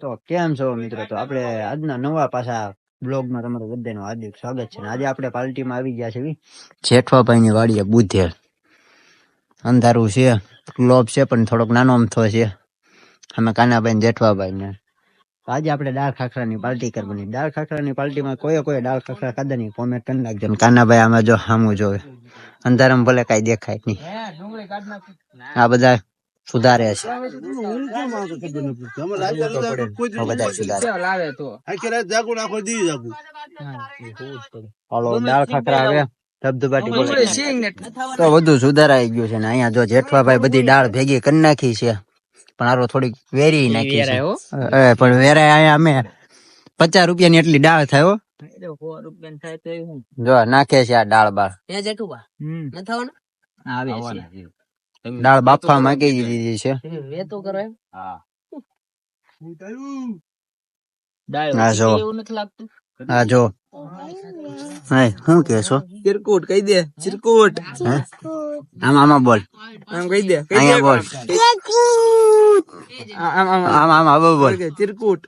તો કેમ છો મિત્રો? તો આપણે આજના નવા પાછા બ્લોગમાં તમારું બધાનું હાર્દિક સ્વાગત છે આજે આપણે પાર્ટીમાં આવી ગયા છે જેઠવાભાઈની વાડીએ બુધેલ અંધારું છે ગ્લોબ છે, પણ થોડોક નાનો અમથો છે. અમે કાનાભાઈ જેઠવાભાઈ ને આજે આપણે દાળ ખાખરાની પાર્ટી કરવાની. દાળ ખાખરાની પાર્ટીમાં કોઈ કોઈ દાળ ખાખરા ખાધા નહીં. કોમેન્ટ કરી નાખજો. કાનાભાઈ આમાં જો સામું જોવે. અંધારામાં ભલે કાંઈ દેખાય નહીં. આ બધા સુધારે છે. બધા સુધારે. હાલો દાળ ખાખરા આવે ધબધબાટી તો બધું સુધારાઈ ગયું છે ને અહીંયા જો જેઠવાભાઈ બધી દાળ ભેગી કરી નાખી છે. પણ આરો થોડીક વેરી નાખી છે. પણ વેરાય અહીંયા અમે પચાસ રૂપિયા ની એટલી દાળ થાય જો નાખે છે આ દાળ બાળ દાળ બાફવા માંગી દીધી છે. આ જો. આ જો. હાય શું કે છો? ચિરકુટ કહી દે. ચિરકુટ. આમ આમાં બોલ. આમ કહી દે અહીંયા બોલ. આમ આમ આમ આમ આવો બોલ. ચિરકુટ.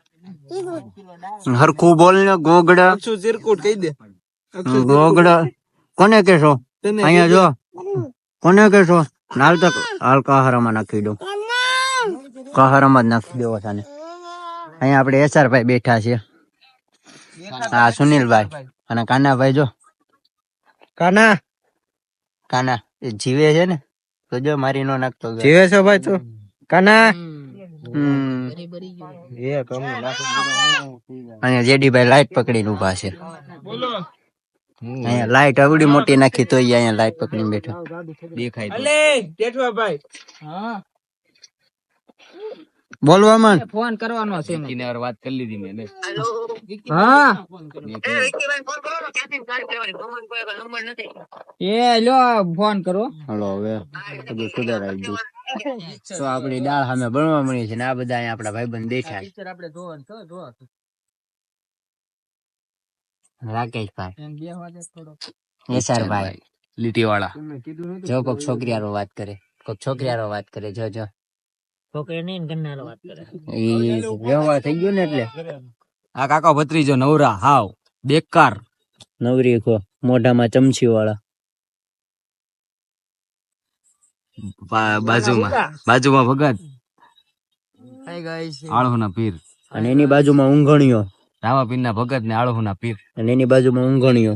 હરખું બોલ ને ગોગડા. ચિરકુટ કહી દે. ગોગડા. કોને કેશો અહીંયા જો. કોને કેશો નાલ તો હાલ કહારામાં નાખી દઉં. કહારામાં જ નાખી દેવો તને અહીંયા આપણે એસઆરભાઈ બેઠા છે. હા સુનિલભાઈ અને કાનાભાઈ જો. કાના. કાના એ જીવે છે ને? તો જો મારી નો નાખતો જીવે છો ભાઈ તું? કાના. હમ. અહીંયા જેડીભાઈ લાઈટ પકડીને ઊભા છે. અહીંયા લાઈટ અવડી મોટી નાખી તો અહીંયા લાઈટ પકડીને બેઠો. દેખાય અલે જેઠવા ભાઈ. બોલવામાં? ફોન કરવાનો છે વાત કરી લીધી મેં હા. એ લો ફોન કરો હલો હવે. બધું સુધારાઈ ગયું. તો આપડી દાળ સામે બનવા મળી છે ને આ બધા આપડા આપણા ભાઈબંધ દેખાય છે. આપણે જોવાનું રાકેશભાઈ એમ બે વાગે થોડો. એસઆરભાઈ લીટી વાળા તમે કીધું નથી જો કોક છોકરી હારો વાત કરે કોક છોકરી હારો વાત કરે જો જો. છોકરી નહીં ગન્નારો વાત કરે. વ્યવહાર થઈ ગયો ને એટલે. આ કાકા ભત્રીજો નવરા હાવ. બેકાર. નવરી ખો મોઢામાં ચમચી વાળા બાજુમાં બાજુમાં ભગત. Hi guys. આળહુના પીર. અને એની બાજુમાં ઊંઘણીઓ. રામાપીર ના ભગત ને આળહુના પીર. અને એની બાજુમાં ઊંઘણીઓ.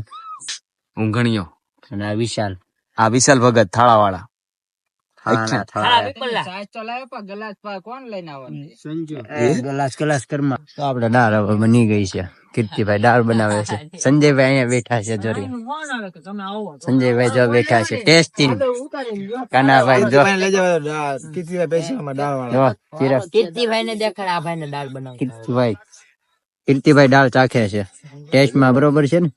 ઊંઘણીઓ. અને આ વિશાલ. આ વિશાલ ભગત થાળા વાળા થાળાના થાળા. સાચ તો લાવ્યો પણ ગલાસ પા કોણ લઈને આવવાનું? સંજુ. એ? ગલાસ ગલાસ કરમાં તો આપણે દાળ હવે બની ગઈ છે. કીર્તિભાઈ દાળ બનાવે છે. સંજયભાઈ અહીંયા બેઠા છે જોરી ફોન આવે કે તમે આવો સંજયભાઈ જો બેઠા છે. ટેસ્ટિંગ કાનાભાઈ જો. લઈ જવા કિતી પૈસામાં દાળ જો ચિરાગ. કીર્તિભાઈ ને દેખાડ આ ભાઈ ને દાળ બનાવ કીર્તિભાઈ. કીર્તિભાઈ દાળ ચાખે છે. ટેસ્ટમાં બરોબર. છે ને?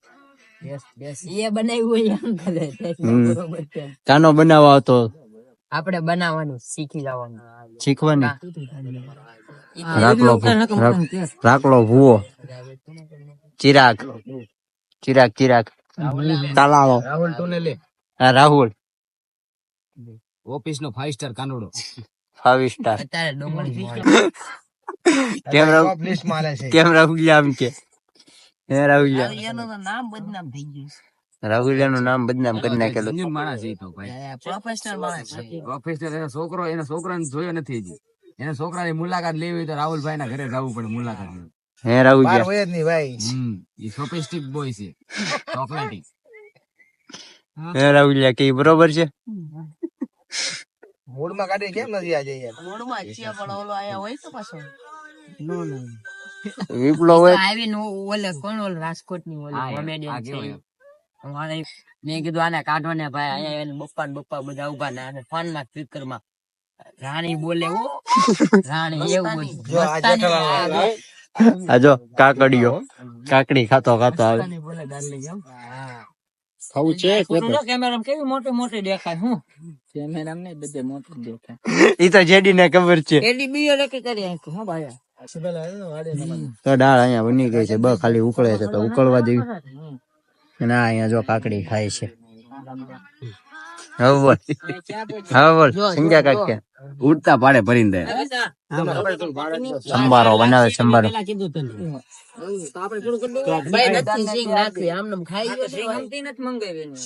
એ બનાવ્યું હોય એમ કરે હમ. બરોબર છે. કાનો બનાવવા આવતો આપણે બનાવવાનું શીખી જવાનું. શીખવાની? રાખલો રાખલો ભૂવો. ચિરાગ. ચિરાગ ચિરાગ. તાલાળો. રાહુલ ટોનેલે હા રાહુલ. ઓફિસ નો ફાઈવ સ્ટાર કાનોડો ફાઈવ સ્ટાર અત્યારે ડોમણી કેમ રાહુલ કેમ રાહુલ આમ કે? હે રાહુલ એનું નામ બદનામ થઈ ગયું રાહુલિયા નું નામ બદનામ કરી નાખેલું. માણસ છે તો ભાઈ. પ્રોફેશનલ માણસ છે. એનો છોકરો એના છોકરાને જોયો નથી હજી. એના છોકરાની મુલાકાત લેવી હોય તો રાહુલભાઈ ના ઘરે જવું પડે મુલાકાત હે રાહુલિયા હમ એ સોફિસ્ટિક બોય છે. ચોકલેટી હે. રાહુલિયા કે બરોબર છે? મૂળમાં કાઢી કેમ નથી આજે યાર? મૂળમાં છે પણ ઓલો આયા હોય તો પાછો. નો નો વિપલો આવી નો ઓલે કોણ ઓલે રાજકોટની ઓલે કોમેડિયન છે અમારે મેં કીધું આને કાઢો ને ભાઈ અહીંયા એને બપ્પા ને બપ્પા બધા ઊભા ને આને ફોનમાં સ્પીકરમાં રાણી બોલે હો રાણી એવું બધું આ જો કાકડીઓ. કાકડી ખાતો ખાતો આવે. ખાવું છે કેમેરામાં કેવી મોટી મોટી દેખાય હું? કેમેરા ને બધે મોટી દેખાય. ઈ તો જેડી ને ખબર છે કરી આંખું ભાઈ. તો દાળ અહીંયા બની ગઈ છે. બ ખાલી ઉકળે છે તો ઉકળવા દેવી ના અહીંયા જો કાકડી ખાય છે. હવે બોલ. હવે બોલ. સિંગા કાઢ્યા ઉડતા પાડે ભરીને દે. સંભારો બનાવે સંભારો.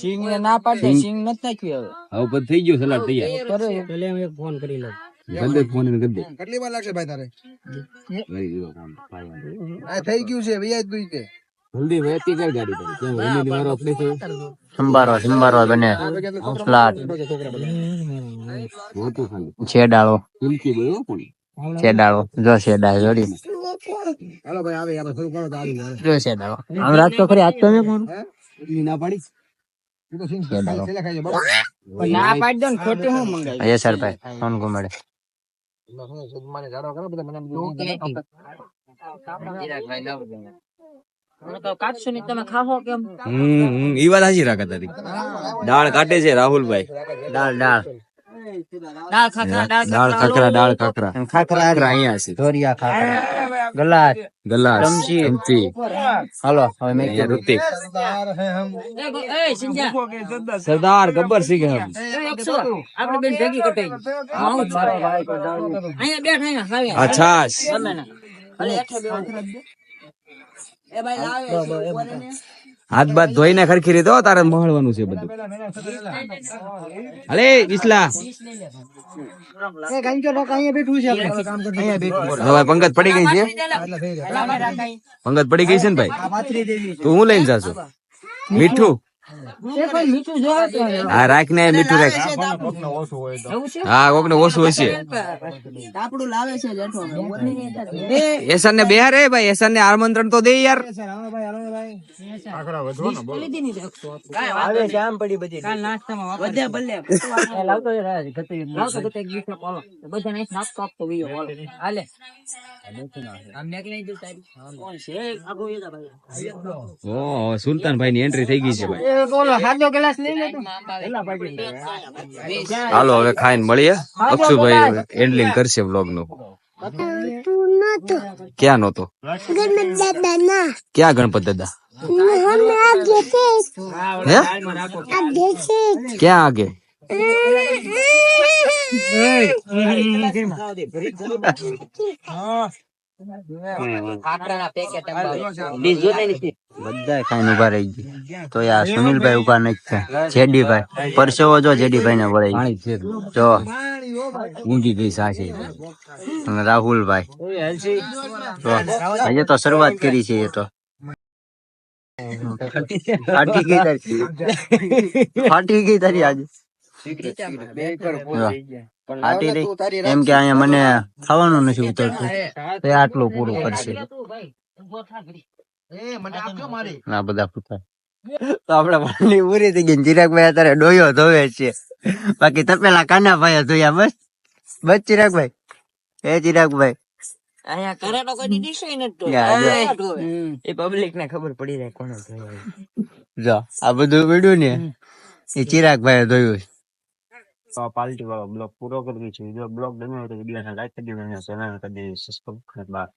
સિંગ ને ના પાડે સિંગ નથી નાખ્યું હવે. થઈ ગયું સલાડ તૈયાર. ફોન કરી લઉં. ગદ્દે ફોન એને ગદ્દે કેટલી વાર લાગશે ભાઈ તારે કરી દીધો ફોન ભાઈ વાંધો. આ થઈ ગયું છે વ્યાજ દુઈ તે જલ્દી વહેતી કર ગાડી તારી કેમ વહેલી વારો આપણે છે સંભારો સંભારો બને સલાડ મોટું ખાલી છેડાળો ફૂલકી બોલો પણ છેડાળો જો છેડા જોડી હાલો ભાઈ આવે આપણે શરૂ કરો તો આવી જાય જો છેડાળો આમ રાખતો ખરી આજ તો મેં કોણ એટલી ના પાડી તું તો સિંગ ખાઈ છેલ્લે ખાઈ જાય બરાબર પણ ના પાડી દો ને ખોટી હું મંગાવી અજય સરભાઈ ફોન ઘુમાડે જાડો કરો બધા મને ઈ વાત હાજી રાખા તારી દાળ કાટે છે રાહુલભાઈ દાળ દાળ દાળ ખાખરા દાળ ખાખરા દાળ ખાખરા. ખાખરા. અહીંયા છે ધોરિયા ખાખરા. ગલાસ ગલાસ ચમચી. ચમચી. હાલો હવે મેં કે ઋતિક. સરદાર ગબ્બર સિંહ હમ. આપણે બેન ભેગી કટાઈ. અહીંયા બેઠ અહીંયા ખાવી. અરે એ ભાઈ લાવે. હાથ બાદ ધોઈને ખરખી રીતે તારે મળવાનું છે બધું. અરે ઈસલા હવે પંગત પડી ગઈ છે? પંગત પડી ગઈ છે ને ભાઈ? તું હું લઈને જાશું? મીઠું? હા રાખ ને મીઠું રાખ હા કોક ને ઓછું હશે લાવે છે જેઠો ઉપર નહીં રહેતા. એસન ને બેહાર રે ભાઈ એસન ને આમંત્રણ તો દે યાર લીધી નહીં તો એકસો. કાંઈ વાંધો નહીં. કાલ નાસ્તામાં વધે ભલે. લાવતો ગતે એક ડીશો બોલો. બધાને એક નાસ્તો આપતો ગયો બોલો. હાલે. આમ નીકળી ગયું તારી. કોણ છે? એ આગો એ જા ભાઈ. ની એન્ટ્રી થઈ ગઈ છે ભાઈ હાલો હવે ખાઈને મળીએ અક્ષુભાઈ એન્ડલિંગ કરશે વ્લોગ નું ક્યાં નતો ક્યાં ગણપત દાદા હે ક્યાં આગે બધા ખાઈને ઊભા રહી ગયા. તો આ સુનિલભાઈ ઊભા નથી થયા. જેડીભાઈ. પરસેવો જો જેડીભાઈ ને વળે. પાણી જો. ઊંઘી ગઈ સાચી રાહુલભાઈ. તો આજે તો શરૂઆત કરી છે એ તો. ફાટી ગઈ તારી. ફાટી ગઈ તારી આજે. જો, રહી. એમ કે અહીંયા મને ખાવાનું નથી ઉતરતું. તો એ આટલું પૂરું કરશે. ના બધા પૂછા તો આપડે પાણી પૂરી થઈ ગઈ ચિરાગભાઈ અત્યારે ડોયો ધોવે છે. બાકી તપેલા કાના ભાઈ ધોયા બસ. બસ ચિરાગભાઈ એ ચિરાગભાઈ અહીંયા કરે તો કોઈ નથી. એ પબ્લિક ને ખબર પડી જાય કોને જો આ બધું પડ્યું ને એ ચિરાગભાઈ ધોયું છે. પાલટી વાળો બ્લોક પૂરો કરી છે જો બ્લોક ગમ્યો હોય તો વિડીયોને લાઈક કરી દેજો અને ચેનલ કરી દેજો.